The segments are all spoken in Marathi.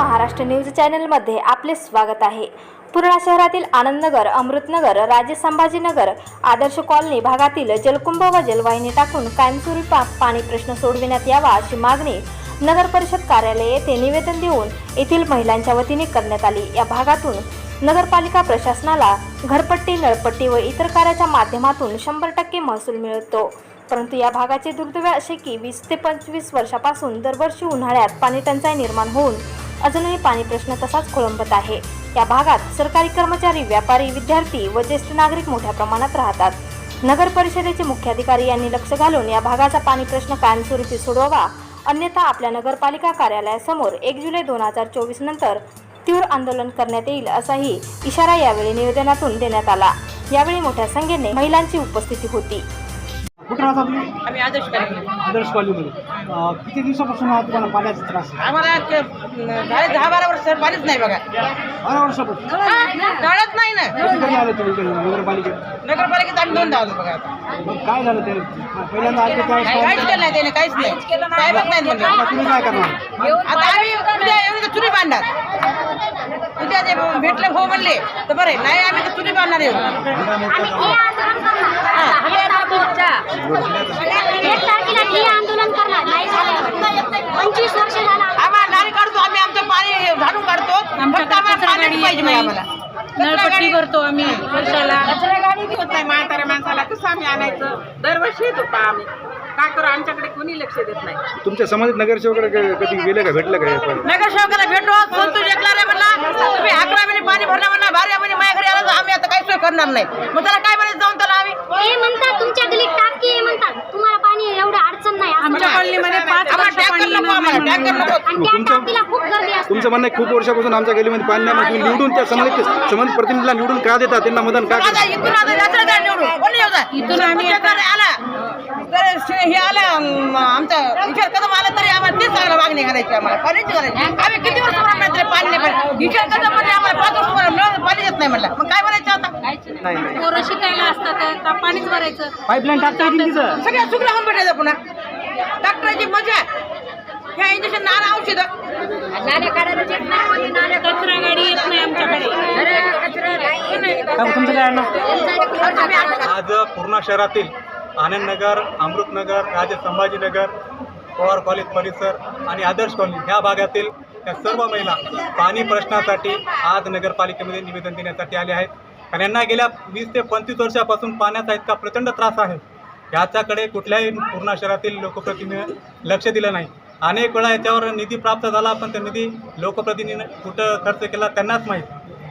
महाराष्ट्र न्यूज चॅनलमध्ये आपले स्वागत आहे. पूर्णा शहरातील आनंदनगर अमृतनगर राजे संभाजीनगर आदर्श कॉलनी भागातील जलकुंभ व जलवाहिनी टाकून कायमस्वरूपी पा- पाणी प्रश्न सोडविण्यात यावा अशी मागणी नगर परिषद कार्यालय येथे निवेदन देऊन येथील महिलांच्या वतीने करण्यात आली. या भागातून नगरपालिका प्रशासनाला घरपट्टी नळपट्टी व इतर कार्याच्या माध्यमातून शंभर टक्के महसूल मिळतो. परंतु या भागाचे दुर्दैव असे की वीस ते पंचवीस वर्षापासून दरवर्षी उन्हाळ्यात पाणी टंचाई निर्माण होऊन अजूनही पाणी प्रश्न तसाच खोळंबत आहे. या भागात सरकारी कर्मचारी व्यापारी विद्यार्थी व ज्येष्ठ नागरिक मोठ्या प्रमाणात राहतात. नगर परिषदेचे मुख्याधिकारी यांनी लक्ष घालून या भागाचा पाणी प्रश्न कायमस्वरूपी सोडवावा अन्यथा आपल्या नगरपालिका कार्यालयासमोर एक जुलै दोन हजार चोवीस नंतर तीव्र आंदोलन करण्यात येईल असाही इशारा यावेळी निवेदनातून देण्यात आला. यावेळी मोठ्या संख्येने महिलांची उपस्थिती होती. कुठं राहता तुम्ही? आम्ही आदेश करायला आदर्श कॉलेजमध्ये अं, किती दिवसापासून हा तुम्हाला पाण्याचा त्रास? आहे आम्हाला ते, न, झाले दहा बारा वर्ष पाणीच नाही बघा. बारा वर्षापासून? नळच नाही ना? कधी आलं तुम्ही इकडे नगरपालिकेत? नगरपालिकेत आम्ही दोनदा आलो बघा आता. मग काय झालं ते? पहिल्यांदा आले त्यावेळेस काहीच काय केलं नाही त्याने काहीच नाही. साहेबच नाही म्हणलं. आता तुम्ही काय करणार? आता आम्ही उद्या तर चुरी बांधणार. उद्या ते भेटले हो म्हणले तर बरे नाही आम्ही तर चुरी बांधणार येऊ एक तारखेला ठिय्या आंदोलन करणार. नाही झालं. पंचवीस वर्ष झाला आम्हाला नाणी काढतो आम्ही आमचं पाणी झाडून काढतो. फक्त आम्हाला पाणी पाहिजे नाही आम्हाला. नळपट्टी भरतो आम्ही वर्षाला. होत नाही म्हाताऱ्या माणसाला कसं आम्ही आणायचं? दरवर्षी येतो पा आम्ही? काय करू? आमच्याकडे कोणी लक्ष देत नाही. तुमच्या समाजात नगरसेवकाला कधी गेले का? भेटलं का? नगरसेवकाला भेटलो संतोष एकला रे म्हणला तुम्ही अकरा महिने पाणी भरला म्हणला बारा महिने माझ्या घरी आला आम्ही आता काही सोय करणार नाही. मग त्याला काय म्हणायचं जाऊन त्याला आम्ही हे म्हणतात तुमच्या गलीत टाकी आहे म्हणतात तुम्हाला पाणी एवढं अडचण नाही असं आमच्या म्हणतात. कॉलनीमध्ये पाच आम्हाला वर्ष टँकर पाणी नको आम्हाला येणार टँकर नाही. नको. आणि त्या तुमचं- टाकीला खूप गर्दी असते. तुमचं म्हणणं आहे खूप वर्षापासून आमच्या गलीमध्ये पाणी नाही मग तुम्ही निवडून त्या संबंधित संबंधित प्रतिनिधीला निवडून का देता? त्यांना मतदान का आता करता इथून आता यात्रा जायला निवडून. कोणी येऊ द्या. इथून आम्ही आला. तर शे- हे आलं आमचा विचार कदम आला तरी आम्हाला तेच चांगलं मागणी करायची आम्हाला. पाण्याची करायची आम्ही किती वर्ष तरी पाणी नाही विचार कदम म्हणजे आम्हाला पाच वर्ष मिळालं पाणी येत नाही म्हणलं मग काय म्हणायचं आता? पोरं शिकायला असतात का पाणीच भरायचं? पाईपलाईन टाकता येतील तिथं. सगळ्या सुखला होऊन भेटायचं पुन्हा. डॉक्टरांची मजा ह्या इंजेक्शन नाना औषध. कचरा गाडी येत नाही आमच्याकडे. का तुमचं काय आहे ना आज पूर्णा शहरातील आनंदनगर अमृतनगर राजे संभाजीनगर पवार कॉलेज परिसर आणि आदर्श कॉलनी ह्या भागातील या सर्व महिला पाणी प्रश्नासाठी आज नगरपालिकेमध्ये निवेदन देण्यासाठी आले आहेत. कारण यांना गेल्या वीस ते पंचवीस वर्षापासून पाण्याचा इतका प्रचंड त्रास आहे. याच्याकडे कुठल्याही पूर्णा शहरातील लोकप्रतिनिधी लक्ष दिलं नाही. अनेक वेळा याच्यावर निधी प्राप्त झाला पण त्या निधी लोकप्रतिनिधीनं कुठं खर्च केला त्यांनाच माहीत.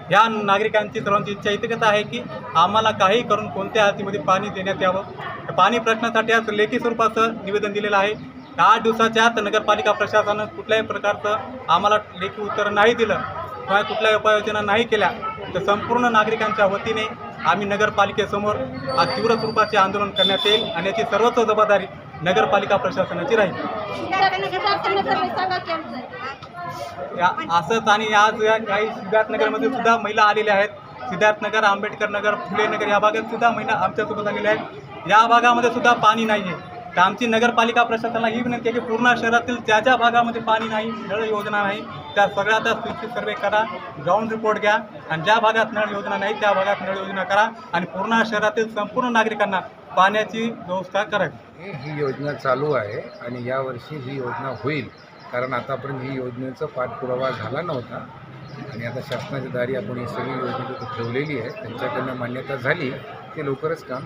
या नागरिकांची सर्वांची इच्छा इतकच आहे की आम्हाला काही करून कोणत्या हातीमध्ये पाणी देण्यात यावं? पाणी प्रश्नासाठी आज लेखी स्वरूपाचं निवेदन दिलेलं आहे. आठ दिवसाच्या आत नगरपालिका प्रशासनानं कुठल्याही प्रकारचं आम्हाला लेखी उत्तर नाही दिलं किंवा कुठल्याही उपाययोजना नाही केल्या तर संपूर्ण नागरिकांच्या वतीने आम्ही नगरपालिकेसमोर आज तीव्र स्वरूपाचे आंदोलन करण्यात येईल आणि याची सर्वच जबाबदारी नगरपालिका प्रशासनाची राहील. या असंच आणि आज या काही सिद्धार्थनगरमध्ये सुद्धा महिला आलेल्या आहेत. सिद्धार्थनगर आंबेडकर नगर फुले नगर या भागात सुद्धा महिला आमच्यासोबत आलेल्या आहेत. या भागामध्ये सुद्धा पाणी नाही आहे तर आमची नगरपालिका प्रशासनाला ही विनंती आहे की पूर्ण शहरातील ज्या ज्या भागामध्ये पाणी नाही नळ योजना नाही त्या सगळ्याचा स्थिती सर्वे करा ग्राउंड रिपोर्ट घ्या आणि ज्या भागात नळ योजना नाही त्या भागात नळ योजना करा आणि पूर्ण शहरातील संपूर्ण नागरिकांना पाण्याची व्यवस्था करावी ही योजना चालू आहे आणि यावर्षी ही योजना होईल. कारण आतापर्यंत ही योजनेचा पाठपुरावा झाला नव्हता. आणि आता शासनाच्या दारी आपण ही सगळी योजना ठेवलेली आहे. त्यांच्याकडनं मान्यता झाली. की लवकरच काम.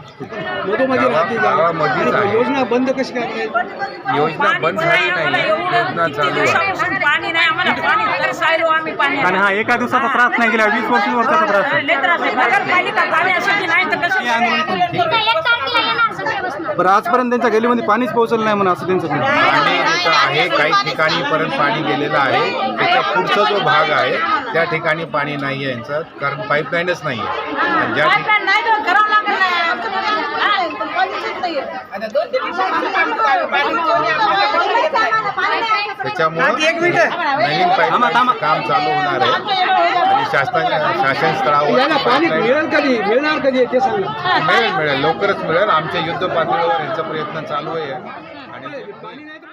मधोमधी राहते गावामध्येच आणि आहे. योजना बंद कशी काय करायची? योजना बंद झाली नाही. योजना चालू आहे. पाणी नाही. आम्हाला पाणी तरसायलो आम्ही पाणी आणि हा एका दिवसाचा त्रास नाही गेला वीस वर्षीच वर्षाचा त्रास आहे. लय त्रास आहे. नगरपालिका पाण्यासाठी नाही तर कसं हे आंदोलन करू. इथं एक तारखेला येणार सगळे बसणार. बरं आजपर्यंत त्यांच्या गलीमध्ये पाणीच पोहोचलं नाही म्हणून असं त्यांचं म्हणणं आहे. जिथं आहे काही ठिकाणी पर्यंत पाणी गेलेलं आहे. त्याच्या पुढचा जो भाग आहे त्या ठिकाणी पाणी नाही आहे यांचं कारण पाईपलाईनच नाही आहे. ज्या हा, त्याच्यामुळं नवीन काम चालू होणार आहे. आणि शासनाच्या शासन स्तरावर मिळेल कधी? मिळणार कधी ते सांगा. मिळेल मिळेल. लवकरच मिळेल. आमच्या युद्ध पातळीवर यांचा प्रयत्न चालू आहे. आणि पाणी नाही तर